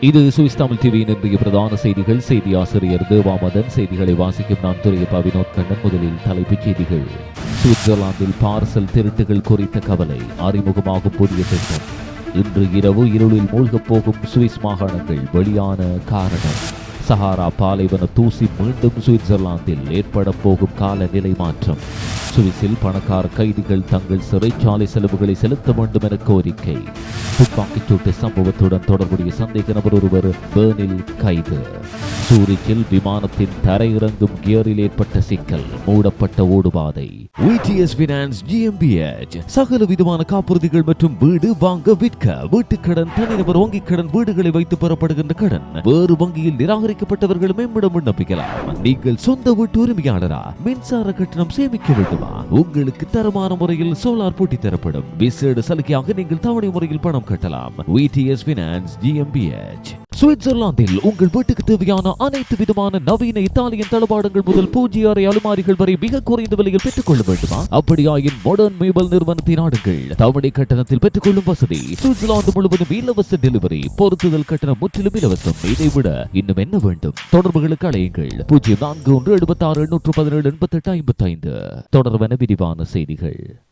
இது சுவிஸ் தமிழ் டிவியின் இன்றைய பிரதான செய்திகள். செய்தி ஆசிரியர் தேவாமதன். செய்திகளை வாசிக்கும் நான் துறையப்பா வினோத் கண்ணன். முதலில் தலைப்புச் செய்திகள். சுவிட்சர்லாந்தில் பார்சல் திருட்டுகள் குறித்த கவலை. அறிமுகமாகும் புதிய திட்டம். இன்று இரவு இருளில் மூழ்கப் போகும் சுவிஸ் மாகாணங்கள் வெளியான காரணம். சஹாரா பாலைவன தூசி மீண்டும் சுவிட்சர்லாந்தில் ஏற்பட போகும் காலநிலை மாற்றம். சுவிஸில் பணக்கார கைதிகள் தங்கள் சிறைச்சாலை செலவுகளை செலுத்த வேண்டும் என கோரிக்கை. துப்பாக்கிச்சூட்டு சம்பவத்துடன் தொடர்புடைய சந்தேக நபர் ஒருவர் பேர்னில் கைது. சூரிச்சில் விமானத்தின் தரையிறங்கும் கியரில் ஏற்பட்ட சிக்கல் மூடப்பட்ட ஓடுபாதை. விடிஎஸ் பினான்ஸ் ஜிஎம்பிஎச் சகல விதமான காப்புறுதிகள் மற்றும் வீடு வாங்க விற்க வீட்டுக்கடன் தனிநபர் வங்கிக் கடன் வீடுகளை வைத்து பெறப்படுகின்ற கடன் வேறு வங்கியில் நிராகரிக்கப்பட்டவர்கள் மேம்பிடம் விண்ணப்பிக்கலாம். நீங்கள் சொந்த வீட்டு உரிமையாளரா? மின்சார கட்டணம் சேமிக்க வேண்டுமா? உங்களுக்கு தரமான முறையில் சோலார் போட்டி தரப்படும். விசேட சலுகையாக நீங்கள் தவணை முறையில் பணம் கட்டலாம். விடிஎஸ் பினான்ஸ் ஜிஎம்பிஎச் சுவிட்சர்லாந்தில் உங்கள் வீட்டுக்கு தேவையான அனைத்து விதமான நவீன இத்தாலியன் தளபாடங்கள் முதல் பூஜ்ய அறை அலுமாரிகள் வரை மிக குறைந்த விலையில் பெற்றுக்கொள்ள வேண்டுமா? அப்படியாயின் மாடர்ன் மேபல் நிறுவனத்தை நாடுங்கள் தவணை கட்டணத்தில் பெற்றுக்கொள்ளும் வசதி. சுவிட்சர்லாந்து முழுவதும் இலவச டெலிவரி பொருத்துதல் கட்டணம் முற்றிலும் இலவசம். இதை விட இன்னும் என்ன வேண்டும்? தொடர்புகளுக்கு அழையுங்கள். பூஜ்ஜியம் நான்கு ஒன்று எழுபத்தி ஆறு எண்ணூற்று பதினேழு எண்பத்தி எட்டு ஐம்பத்தி ஐந்து தொடர்பென விரிவான செய்திகள்.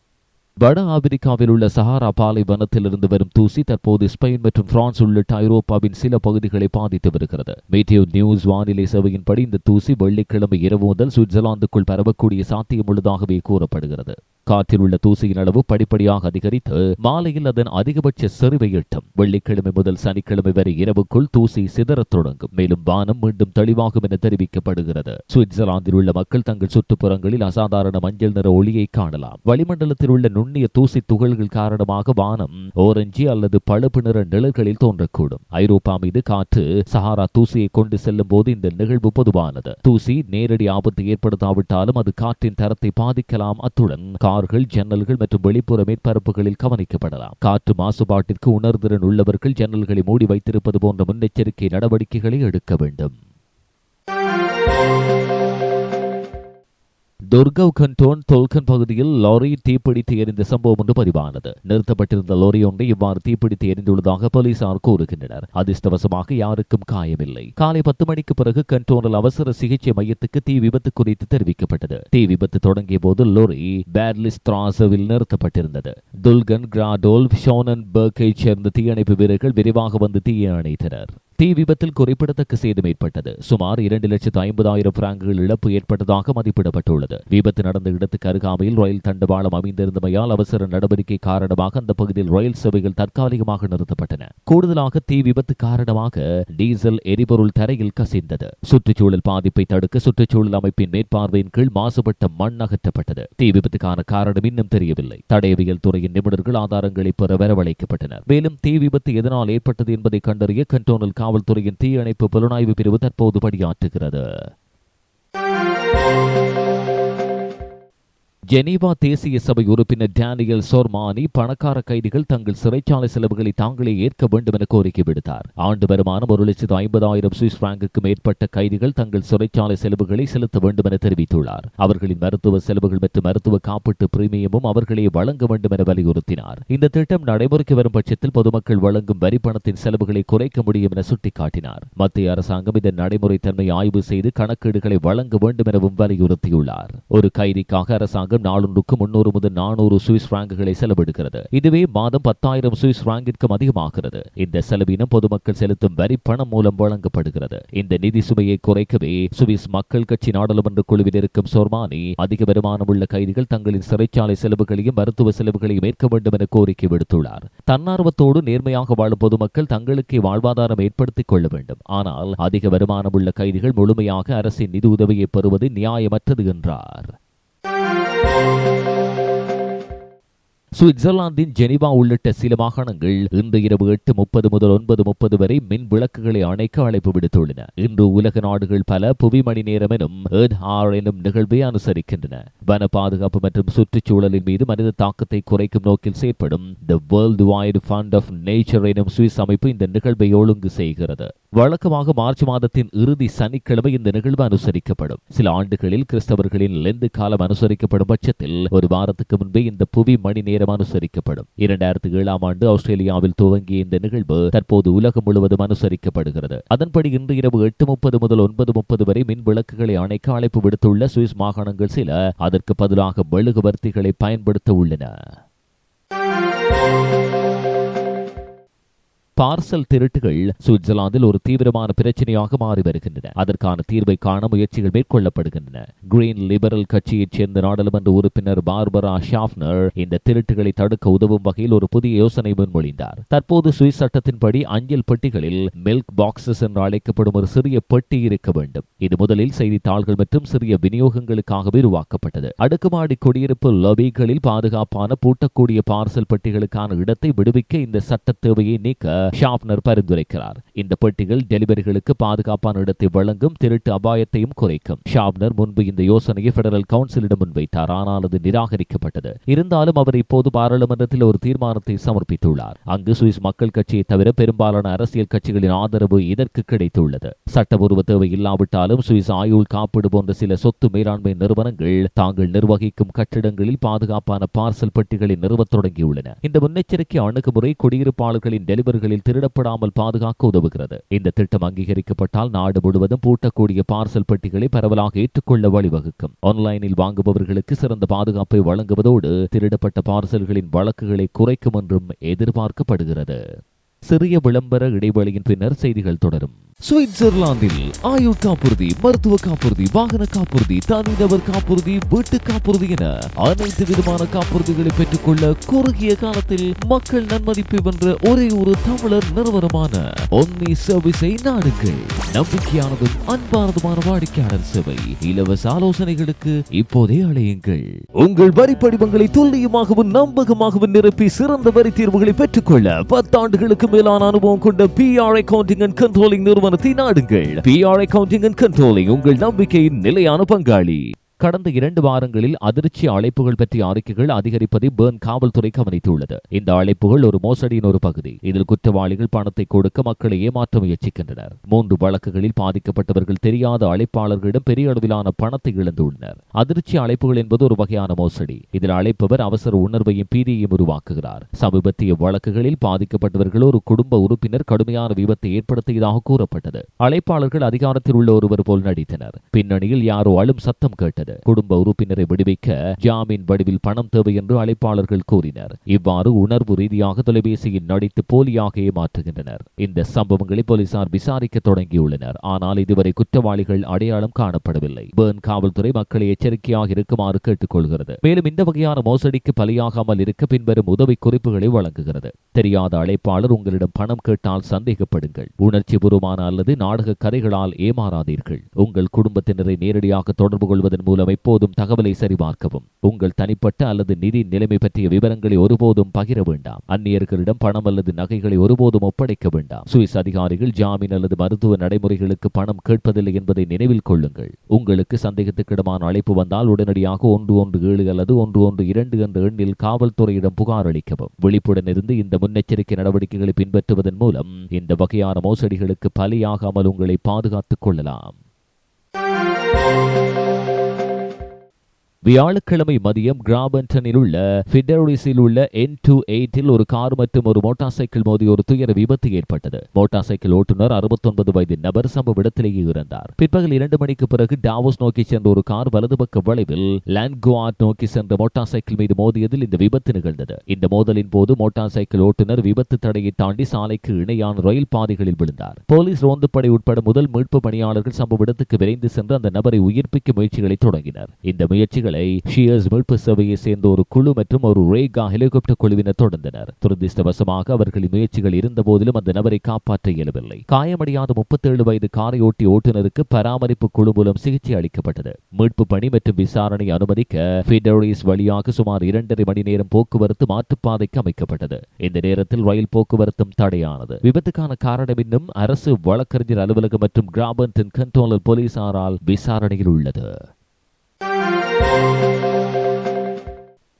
வட ஆப்பிரிக்காவில் உள்ள சஹாரா பாலைவனத்திலிருந்து வரும் தூசி தற்போது ஸ்பெயின் மற்றும் பிரான்ஸ் உள்ளிட்ட ஐரோப்பாவின் சில பகுதிகளை பாதித்து வருகிறது. மீட்டியோ நியூஸ் வானிலை சேவையின்படி இந்த தூசி வெள்ளிக்கிழமை இரவு முதல் சுவிட்சர்லாந்துக்குள் பரவக்கூடிய சாத்தியமுள்ளதாகவே கூறப்படுகிறது. காற்றில் உள்ள தூசியின் அளவு படிப்படியாக அதிகரித்து மாலையில் அதன் அதிகபட்ச செறிவை எட்டும். வெள்ளிக்கிழமை முதல் சனிக்கிழமை வரை இரவுக்குள் தூசி சிதறத் தொடங்கும். மேலும் வானம் மீண்டும் தெளிவாகும் என தெரிவிக்கப்படுகிறது. சுவிட்சர்லாந்தில் உள்ள மக்கள் தங்கள் சுற்றுப்புறங்களில் அசாதாரண மஞ்சள் நிற ஒளியை காணலாம். வளிமண்டலத்தில் உள்ள நுண்ணிய தூசி துகள்கள் காரணமாக வானம் ஓரஞ்சி அல்லது பழுப்பு நிற நிழல்களில் தோன்றக்கூடும். ஐரோப்பா மீது காற்று சஹாரா தூசியை கொண்டு செல்லும் போது இந்த நிகழ்வு பொதுவானது. தூசி நேரடி ஆபத்து ஏற்படுத்தாவிட்டாலும் அது காற்றின் தரத்தை பாதிக்கலாம். அத்துடன் கார்கள் ஜன்னல்கள் மற்றும் வெளிப்புற மேற்பரப்புகளில் கவனிக்கப்படலாம். காற்று மாசுபாட்டிற்கு உணர்திறன் உள்ளவர்கள் ஜன்னல்களை மூடி வைத்திருப்பது போன்ற முன்னெச்சரிக்கை நடவடிக்கைகளை எடுக்க வேண்டும். துர்கவ் கண்டோன் தொல்கன் பகுதியில் லாரி தீப்பிடித்து எரிந்த சம்பவம் ஒன்று பதிவானது நிறுத்தப்பட்டிருந்த லாரி ஒன்றை இவ்வாறு தீப்பிடித்து எரிந்துள்ளதாக போலீசார் கூறுகின்றனர் அதிர்ஷ்டவசமாக யாருக்கும் காயமில்லை காலை பத்து மணிக்கு பிறகு கண்டோனில் அவசர சிகிச்சை மையத்துக்கு தீ விபத்து குறித்து தெரிவிக்கப்பட்டது தீ விபத்து தொடங்கிய போது லோரி பேர்லிஸ் திராசவில் நிறுத்தப்பட்டிருந்தது துல்கன் கிராடோல் ஷோனன் பர்க்கை சேர்ந்த தீயணைப்பு வீரர்கள் விரைவாக வந்து தீயை அணைத்தனர் தீ விபத்தில் குறிப்பிடத்தக்க சேதம் ஏற்பட்டது. சுமார் இரண்டு லட்சத்து ஐம்பதாயிரம் பிராங்குகள் இழப்பு ஏற்பட்டதாக மதிப்பிடப்பட்டுள்ளது. விபத்து நடந்த இடத்துக்கு அருகாமையில் ரயில் தண்டவாளம் அமைந்திருந்தமையால் அவசர நடவடிக்கை காரணமாக அந்த பகுதியில் ரயில் சேவைகள் தற்காலிகமாக நிறுத்தப்பட்டன. கூடுதலாக தீ விபத்து காரணமாக டீசல் எரிபொருள் தரையில் கசிந்தது. சுற்றுச்சூழல் பாதிப்பை தடுக்க சுற்றுச்சூழல் அமைப்பின் மேற்பார்வையின் கீழ் மாசுபட்ட மண் அகற்றப்பட்டது. தீ விபத்துக்கான காரணம் இன்னும் தெரியவில்லை. தடயவியல் துறையின் நிபுணர்கள் ஆதாரங்களை பெற வரவழைக்கப்பட்டனர். மேலும் தீ விபத்து எதனால் ஏற்பட்டது என்பதை கண்டறிய கண்டோனல் காவல் காவல்துறையின் தீயணைப்பு புலனாய்வு பிரிவு தற்போது பணியாற்றுகிறது. ஜெனீவா தேசிய சபை உறுப்பினர் டேனியல் சோர்மானி பணக்கார கைதிகள் தங்கள் சிறைச்சாலை செலவுகளை தாங்களே ஏற்க வேண்டும் என கோரிக்கை விடுத்தார். ஆண்டு வருமானம் ஒரு லட்சத்து ஐம்பதாயிரம் சுவிஸ் பிராங்குக்கு மேற்பட்ட கைதிகள் தங்கள் சிறைச்சாலை செலவுகளை செலுத்த வேண்டும் என தெரிவித்துள்ளார். அவர்களின் மருத்துவ செலவுகள் மற்றும் மருத்துவ காப்பீட்டு பிரீமியமும் அவர்களே வழங்க வேண்டும் என வலியுறுத்தினார். இந்த திட்டம் நடைமுறைக்கு வரும் பட்சத்தில் பொதுமக்கள் வழங்கும் வரி பணத்தின் செலவுகளை குறைக்க முடியும் என சுட்டிக்காட்டினார். மத்திய அரசாங்கம் இதன் நடைமுறைத்தன்மை ஆய்வு செய்து கணக்கீடுகளை வழங்க வேண்டும் எனவும் வலியுறுத்தியுள்ளார். ஒரு கைதிக்காக அரசாங்கம் அரசாங்கம் நாளொன்றுக்கு முன்னூறு முதல் நானூறு சுவிஸ் பிராங்குகளை செலவிடுகிறது. இதுவே மாதம் பத்தாயிரம் சுவிஸ் பிராங்கிற்கும் அதிகமாகிறது. இந்த செலவினம் பொதுமக்கள் செலுத்தும் வரி பணம் மூலம் வழங்கப்படுகிறது. இந்த நிதி சுமையை குறைக்கவே சுவிஸ் மக்கள் கட்சி நாடாளுமன்ற குழுவில் இருக்கும் சோர்மானி அதிக வருமானம் உள்ள கைதிகள் தங்களின் சிறைச்சாலை செலவுகளையும் மருத்துவ செலவுகளையும் ஏற்க வேண்டும் என கோரிக்கை விடுத்துள்ளார். தன்னார்வத்தோடு நேர்மையாக வாழும் பொதுமக்கள் தங்களுக்கே வாழ்வாதாரம் ஏற்படுத்திக் கொள்ள வேண்டும். ஆனால் அதிக வருமானம் உள்ள கைதிகள் முழுமையாக அரசின் நிதி உதவியை பெறுவது நியாயமற்றது என்றார். சுவிட்சர்லாந்தின் ஜெனிவா உள்ளிட்ட சில மாகாணங்கள் இன்று இரவு எட்டு முப்பது முதல் ஒன்பது முப்பது வரை மின் விளக்குகளை அணைக்க அழைப்பு விடுத்துள்ளன. இன்று உலக நாடுகள் பல புவி மணி நேரம் எனும் எனும் நிகழ்வை அனுசரிக்கின்றன. வன பாதுகாப்பு மற்றும் சுற்றுச்சூழலின் மீது மனித தாக்கத்தை குறைக்கும் நோக்கில் செயற்படும் the world wide fund of nature எனும் சுவிஸ் அமைப்பு இந்த நிகழ்வை ஒழுங்கு செய்கிறது. வழக்கமாக மார்ச் மாதத்தின் இறுதி சனிக்கிழமை இந்த நிகழ்வு அனுசரிக்கப்படும். சில ஆண்டுகளில் கிறிஸ்தவர்களின் லெந்து காலம் அனுசரிக்கப்படும் பட்சத்தில் ஒரு வாரத்துக்கு முன்பே இந்த புவி மணி நேரம் அனுசரிக்கப்படும். இரண்டாயிரத்தி ஏழாம் ஆண்டு ஆஸ்திரேலியாவில் துவங்கிய இந்த நிகழ்வு தற்போது உலகம் முழுவதும் அனுசரிக்கப்படுகிறது. அதன்படி இன்று இரவு எட்டு முப்பது முதல் ஒன்பது முப்பது வரை மின் விளக்குகளை அணைக்க அழைப்பு விடுத்துள்ள சுவிஸ் மாகாணங்கள் சில அதற்கு பதிலாக மெழுகுவர்த்திகளை பயன்படுத்த உள்ளன. பார்சல் திருட்டுகள் சுவிட்சர்லாந்தில் ஒரு தீவிரமான பிரச்சனையாக மாறி வருகின்றன. அதற்கான தீர்வை காண முயற்சிகள் மேற்கொள்ளப்படுகின்றன. கிரீன் லிபரல் கட்சியைச் சேர்ந்த நாடாளுமன்ற உறுப்பினர் பார்பரா ஷாஃப்னர் இந்த திருட்டுகளை தடுக்க உதவும் வகையில் ஒரு புதிய யோசனை முன்மொழிந்தார். தற்போது சுவிஸ் சட்டத்தின்படி அஞ்சல் பெட்டிகளில் மில்க் பாக்ஸஸ் என்று அழைக்கப்படும் ஒரு சிறிய பெட்டி இருக்க வேண்டும். இது முதலில் செய்தித்தாள்கள் மற்றும் சிறிய விநியோகங்களுக்காகவே உருவாக்கப்பட்டது. அடுக்குமாடி குடியிருப்பு லொபிகளில் பாதுகாப்பான பூட்டக்கூடிய பார்சல் பெட்டிகளுக்கான இடத்தை விடுவிக்க இந்த சட்ட தேவையை நீக்க ஷாப்னர் பரிந்துரைக்கிறார். இந்த பெட்டிகள் டெலிவரிகளுக்கு பாதுகாப்பான இடத்தை வழங்கும் திருட்டு அபாயத்தையும் குறைக்கும். ஷாப்னர் முன்பு இந்த யோசனையை பெடரல் கவுன்சிலிடம் முன்வைத்தார். ஆனால் அது நிராகரிக்கப்பட்டது. இருந்தாலும் அவர் இப்போது பாராளுமன்றத்தில் ஒரு தீர்மானத்தை சமர்ப்பித்துள்ளார். அங்கு சுவிஸ் மக்கள் கட்சியை தவிர பெரும்பாலான அரசியல் கட்சிகளின் ஆதரவு இதற்கு கிடைத்துள்ளது. சட்டபூர்வ தேவை இல்லாவிட்டாலும் சுவிஸ் ஆயுள் காப்பீடு போன்ற சில சொத்து மேலாண்மை நிறுவனங்கள் தாங்கள் நிர்வகிக்கும் கட்டிடங்களில் பாதுகாப்பான பார்சல் பெட்டிகளை நிறுவத் தொடங்கியுள்ளன. இந்த முன்னெச்சரிக்கை அணுகுமுறை குடியிருப்பாளர்களின் டெலிவரிகளில் திருடப்படாமல் பாதுகாக்க உதவுகிறது இந்த திட்டம் அங்கீகரிக்கப்பட்டால் நாடு முழுவதும் பூட்டக்கூடிய பார்சல் பெட்டிகளை பரவலாக ஏற்றுக்கொள்ள வழிவகுக்கும். ஆன்லைனில் வாங்குபவர்களுக்கு சிறந்த பாதுகாப்பை வழங்குவதோடு திருடப்பட்ட பார்சல்களின் வழக்குகளை குறைக்கும் என்றும் எதிர்பார்க்கப்படுகிறது. சிறிய விளம்பர இடைவெளியின் பின்னர் செய்திகள் தொடரும். சுவிட்சர்லாந்தில் ஆயுள் காப்புறுதி மருத்துவ காப்புறுதி வாகன காப்புறுதி தனிநபர் காப்புறுதி வீட்டு காப்புறுதி என அனைத்து விதமான காப்புறுதிகளை பெற்றுக்கொள்ள குறுகிய காலத்தில் மக்கள் நன்மதிப்பை வென்ற ஒரே ஒரு தமிழர் நிறுவனமான ஒன்னி சர்வீஸை நாடுங்கள். நம்பிக்கையானதும் அன்பானதுமான வாடிக்கையாளர் சேவை இலவச ஆலோசனைகளுக்கு இப்போதே அழையுங்கள். உங்கள் வரி படிவங்களை துல்லியமாகவும் நம்பகமாகவும் நிரப்பி சிறந்த வரி தீர்வுகளை பெற்றுக்கொள்ள பத்தாண்டுகளுக்கு மேலான அனுபவம் கொண்ட P R accounting and controlling நிறுவனத்தை நாடுங்கள் பிஆர் அக்கவுண்டிங் அண்ட் கண்ட்ரோலிங் உங்கள் நம்பிக்கையின் நிலையான பங்காளி. கடந்த இரண்டு வாரங்களில் அதிர்ச்சி அழைப்புகள் பற்றிய அறிக்கைகள் அதிகரிப்பதை பேர்ன் காவல்துறை கவனித்துள்ளது. இந்த அழைப்புகள் ஒரு மோசடியின் ஒரு பகுதி. இதில் குற்றவாளிகள் பணத்தை கொடுக்க மக்களை ஏமாற்ற முயற்சிக்கின்றனர். மூன்று வழக்குகளில் பாதிக்கப்பட்டவர்கள் தெரியாத அழைப்பாளர்களிடம் பெரிய அளவிலான பணத்தை இழந்துள்ளனர். அதிர்ச்சி அழைப்புகள் என்பது ஒரு வகையான மோசடி. இதில் அழைப்பவர் அவசர உணர்வையும் பீதியையும் உருவாக்குகிறார். சமீபத்திய வழக்குகளில் பாதிக்கப்பட்டவர்கள் ஒரு குடும்ப உறுப்பினர் கடுமையான விபத்தை ஏற்படுத்தியதாக கூறப்பட்டது. அழைப்பாளர்கள் அதிகாரத்தில் உள்ள ஒருவர் போல் நடித்தனர். பின்னணியில் யாரோ அழும் சத்தம் கேட்டது. குடும்ப உறுப்பினரை விடுவிக்க ஜாமீன் வடிவில் பணம் தேவை என்று அழைப்பாளர்கள் கூறினர். இவ்வாறு உணர்வு ரீதியாக தொலைபேசியில் நடித்து போலியாக ஏமாற்றுகின்றனர் இந்த சம்பவங்களை போலீசார் விசாரிக்க தொடங்கியுள்ளனர். ஆனால் இதுவரை குற்றவாளிகள் அடையாளம் காணப்படவில்லை. பேர்ன் காவல்துறை மக்களை எச்சரிக்கையாக இருக்குமாறு கேட்டுக்கொள்கிறது. மேலும் இந்த வகையான மோசடிக்கு பலியாகாமல் இருக்க பின்வரும் உதவி குறிப்புகளை வழங்குகிறது. தெரியாத அழைப்பாளர் உங்களிடம் பணம் கேட்டால் சந்தேகப்படுங்கள். உணர்ச்சி பூர்வமான அல்லது நாடக கதைகளால் ஏமாறாதீர்கள். உங்கள் குடும்பத்தினரை நேரடியாக தொடர்பு கொள்வதன் மூலம் எப்போதும் தகவலை சரிபார்க்கவும். உங்கள் தனிப்பட்ட அல்லது நிதி நிலைமை பற்றிய விவரங்களை ஒருபோதும் பகிர வேண்டாம். அந்நியர்களிடம் பணம் அல்லது நகைகளை ஒருபோதும் ஒப்படைக்க வேண்டாம். சுவிஸ் அதிகாரிகள் ஜாமீன் அல்லது மருத்துவ நடைமுறைகளுக்கு பணம் கேட்பதில்லை என்பதை நினைவில் கொள்ளுங்கள். உங்களுக்கு சந்தேகத்துக்கிடமான அழைப்பு வந்தால் உடனடியாக ஒன்று ஒன்று ஏழு அல்லது ஒன்று ஒன்று இரண்டு என்ற எண்ணில் காவல்துறையிடம் புகார் அளிக்கவும். விழிப்புடன் இருந்து இந்த முன்னெச்சரிக்கை நடவடிக்கைகளை பின்பற்றுவதன் மூலம் இந்த வகையான மோசடிகளுக்கு பலியாகாமல் உங்களை பாதுகாத்துக் கொள்ளலாம். வியாழக்கிழமை மதியம் கிராபன்டனில் உள்ள ஃபிடரிஸில் உள்ள என் டூ எயிட்டில் ஒரு கார் மற்றும் ஒரு மோட்டார் சைக்கிள் மோதி ஒரு துயர விபத்து ஏற்பட்டது. மோட்டார் சைக்கிள் ஓட்டுநர் அறுபத்தொன்பது வயது நபர் சம்பவ இடத்திலேயே இறந்தார். பிற்பகல் இரண்டு மணிக்கு பிறகு டாவோஸ் நோக்கி சென்ற ஒரு கார் வலது பக்க வளைவில் லான்குவாட் நோக்கி சென்ற மோட்டார் சைக்கிள் மீது மோதியதில் இந்த விபத்து நிகழ்ந்தது. இந்த மோதலின் போது மோட்டார் சைக்கிள் ஓட்டுநர் விபத்து தடையை தாண்டி சாலைக்கு இணையான ரயில் பாதைகளில் விழுந்தார். போலீஸ் ரோந்துப்படை உட்பட முதல் மீட்பு பணியாளர்கள் சம்பவ இடத்துக்கு விரைந்து சென்று அந்த நபரை உயிர்ப்பிக்க முயற்சிகளை தொடங்கினர். இந்த முயற்சிகள் ஷியர்ஸ் மீட்பு சேவையை சேர்ந்த ஒரு குழு மற்றும் ஒரு ரேகா ஹெலிகாப்டர் குழுவினர் தொடர்ந்தனர். துரதிருஷ்டவசமாக அவர்களின் முயற்சிகள் இருந்த போதிலும் அந்த நபரை காப்பாற்ற இயலவில்லை. காயமடையாத முப்பத்தேழு வயது காரை ஓட்டி ஓட்டுநருக்கு பராமரிப்பு குழு மூலம் சிகிச்சை அளிக்கப்பட்டது. மீட்பு பணி மற்றும் விசாரணை அனுமதிக்க ஃபிடரிஸ் வழியாக சுமார் இரண்டரை மணி நேரம் போக்குவரத்து மாற்றுப்பாதைக்கு அமைக்கப்பட்டது. இந்த நேரத்தில் ரயில் போக்குவரத்தும் தடையானது. விபத்துக்கான காரணம் இன்னும் அரசு வழக்கறிஞர் அலுவலகம் மற்றும் கிராபன் கண்ட்ரோலர் போலீசாரால் விசாரணையில் உள்ளது. Música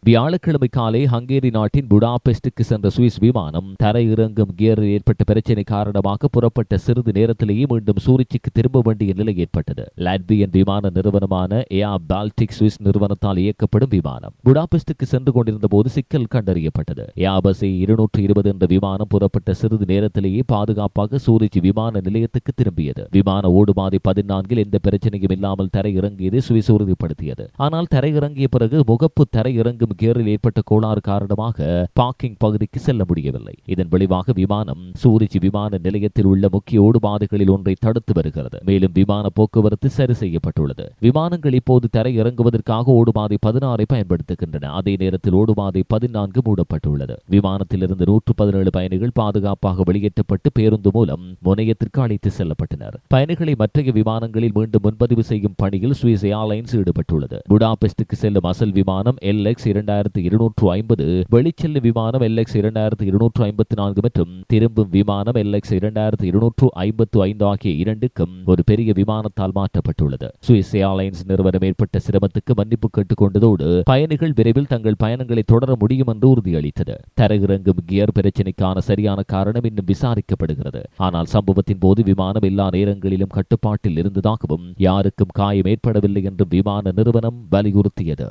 வியாழக்கிழமை காலை ஹங்கேரி நாட்டின் புடாபெஸ்டுக்கு சென்ற சுவிஸ் விமானம் தரையிறங்கும் கியரில் ஏற்பட்ட பிரச்சினை காரணமாக புறப்பட்ட சிறிது நேரத்திலேயே மீண்டும் சூரிச்சுக்கு திரும்ப வேண்டிய நிலை ஏற்பட்டது. லாட்வியன் விமான நிறுவனமான ஏஆ பால்டிக் சுவிஸ் நிறுவனத்தால் இயக்கப்படும் விமானம் புடாபெஸ்டுக்கு சென்று கொண்டிருந்த போது சிக்கல் கண்டறியப்பட்டது. ஏபசி இருநூற்று இருபது என்ற விமானம் புறப்பட்ட சிறிது நேரத்திலேயே பாதுகாப்பாக சூரிச் விமான நிலையத்துக்கு திரும்பியது. விமான ஓடுபாதை பதினான்கில் எந்த பிரச்சனையும் இல்லாமல் தரையிறங்கியதை சுவிஸ் உறுதிப்படுத்தியது. ஆனால் தரையிறங்கிய பிறகு முகப்பு தரையிறங்கும் கியரில் ஏற்பட்ட கோளாறு காரணமாக பார்க்கிங் பகுதிக்கு செல்ல முடியவில்லை. இதன் விளைவாக விமானம் சூரிச் விமான நிலையத்தில் உள்ள முக்கிய ஓடுபாதைகளில் ஒன்றை தடுத்து வருகிறது. மேலும் விமான போக்குவரத்து சரி செய்யப்பட்டுள்ளது. விமானங்கள் இப்போது தரை இறங்குவதற்காக ஓடுபாதை பதினாறை பயன்படுத்துகின்றன. அதே நேரத்தில் ஓடுபாதை பதினான்கு மூடப்பட்டுள்ளது. விமானத்திலிருந்து நூற்று பதினேழு பயணிகள் பாதுகாப்பாக வெளியேற்றப்பட்டு பேருந்து மூலம் முனையத்திற்கு அழைத்து செல்லப்பட்டனர். பயணிகளை மற்றைய விமானங்களில் மீண்டும் முன்பதிவு செய்யும் பணியில் சுவிஸ் ஏர்லைன்ஸ் ஈடுபட்டுள்ளது. புடாபெஸ்டுக்கு செல்லும் அசல் விமானம் எல் எக்ஸ் இரண்டாயிரத்து இருநூற்று ஐம்பது வெளிச்செல்லும் விமானம் எல் எக்ஸ் இரண்டாயிரத்து இருநூற்று ஐம்பத்தி நான்கு மற்றும் திரும்பும் விமானம் எல் எக்ஸ் இரண்டாயிரத்து இருநூற்று ஐம்பத்து ஐந்து ஆகிய இரண்டுக்கும் ஒரு பெரிய விமானத்தால் மாற்றப்பட்டுள்ளது. சுவிஸ் ஏர்லைன்ஸ் நிறுவனம் ஏற்பட்ட சிரமத்துக்கு மன்னிப்பு கேட்டுக்கொண்டதோடு பயணிகள் விரைவில் தங்கள் பயணங்களை தொடர முடியும் என்று உறுதியளித்தது. தரகிறங்கும் கியர் பிரச்சினைக்கான சரியான காரணம் இன்னும் விசாரிக்கப்படுகிறது. ஆனால் சம்பவத்தின் போது விமானம் எல்லா நேரங்களிலும் கட்டுப்பாட்டில் இருந்ததாகவும் யாருக்கும் காயம் ஏற்படவில்லை என்று விமான நிறுவனம் வலியுறுத்தியது.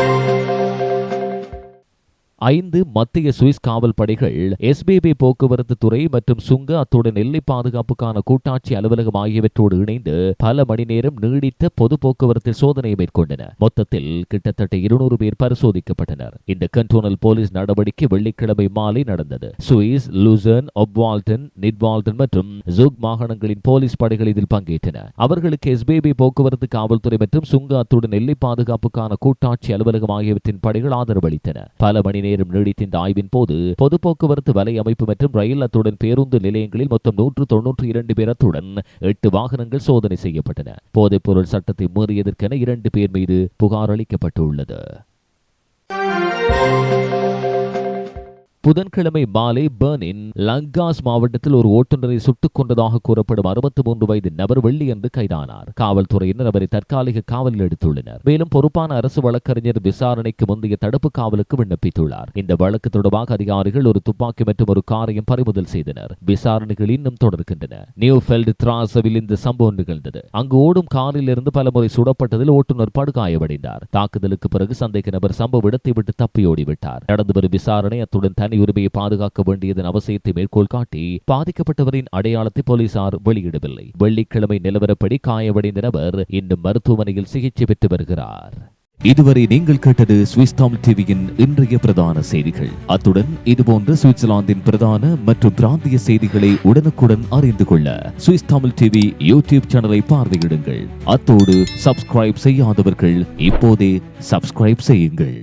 thank you ஐந்து மத்திய சுவிஸ் காவல் படைகள் எஸ்பிபி போக்குவரத்து துறை மற்றும் சுங்க அத்துடன் எல்லை பாதுகாப்புக்கான கூட்டாட்சி அலுவலகம் ஆகியவற்றோடு இணைந்து பல மணி நேரம் நீடித்த பொது போக்குவரத்து சோதனை மேற்கொண்டன. மொத்தத்தில் கிட்டத்தட்ட இருநூறு பேர் பரிசோதிக்கப்பட்டனர். இந்த கண்டோனல் போலீஸ் நடவடிக்கை வெள்ளிக்கிழமை மாலை நடந்தது. சுவிஸ் லூசன் ஒப்வால்டன் நிட்வால்டன் மற்றும் ஜூக் மாகாணங்களின் போலீஸ் படைகள் இதில் பங்கேற்றன. அவர்களுக்கு எஸ்பிபி போக்குவரத்து காவல்துறை மற்றும் சுங்க அத்துடன் எல்லை பாதுகாப்புக்கான கூட்டாட்சி அலுவலகம் ஆகியவற்றின் படைகள் ஆதரவளித்தன பல மணி நேரம் நீடித்த இந்த ஆய்வின் போது பொது போக்குவரத்து வலை அமைப்பு மற்றும் ரயில் அத்துடன் பேருந்து நிலையங்களில் மொத்தம் நூற்று தொன்னூற்றி இரண்டு பேர் அத்துடன் எட்டு வாகனங்கள் சோதனை செய்யப்பட்டன. போதைப்பொருள் சட்டத்தை மீறியதற்கென இரண்டு பேர் மீது புகார் அளிக்கப்பட்டுள்ளது. புதன்கிழமை மாலை பர்னின் லங்காஸ் மாவட்டத்தில் ஒரு ஓட்டுநரை சுட்டுக் கொண்டதாக கூறப்படும் அறுபத்தி மூன்று வயது நபர் வெள்ளி என்று கைதானார். காவல்துறையினர் அவரை தற்காலிக காவலில் எடுத்துள்ளனர். மேலும் பொறுப்பான அரசு வழக்கறிஞர் விசாரணைக்கு முந்தைய தடுப்பு காவலுக்கு விண்ணப்பித்துள்ளார். இந்த வழக்கு தொடர்பாக அதிகாரிகள் ஒரு துப்பாக்கி மற்றும் ஒரு காரையும் பறிமுதல் செய்தனர். விசாரணைகள் இன்னும் தொடர்கின்றன. நியூஃபெல்ட் திராசவில் இந்த சம்பவம் நிகழ்ந்தது. அங்கு ஓடும் காரில் இருந்து பலமுறை சுடப்பட்டதில் ஓட்டுநர் படுகாயமடைந்தார். தாக்குதலுக்கு பிறகு சந்தேக நபர் சம்பவ இடத்தை விட்டு தப்பியோடிவிட்டார். நடந்து வரும் விசாரணை அத்துடன் தனி உரிமையை பாதுகாக்க வேண்டியதன் அவசியத்தை மேற்கோள் காட்டி பாதிக்கப்பட்டவரின் அடையாளத்தை போலீசார் வெளியிடவில்லை. வெள்ளிக்கிழமை நிலவரப்படி காயமடைந்த நபர் இன்னும் மருத்துவமனையில் சிகிச்சை பெற்று வருகிறார். இதுவரை நீங்கள் கேட்டது சுவிஸ் தமிழ் டிவியின் இன்றைய பிரதான செய்திகள். அத்துடன் இதுபோன்ற சுவிட்சர்லாந்தின் பிரதான மற்றும் பிராந்திய செய்திகளை உடனுக்குடன் அறிந்து கொள்ள சுவிஸ் தமிழ் டிவி யூடியூப் சேனலை பார்வையிடுங்கள். அத்தோடு சப்ஸ்கிரைப் செய்யாதவர்கள் இப்போதே சப்ஸ்கிரைப் செய்யுங்கள்.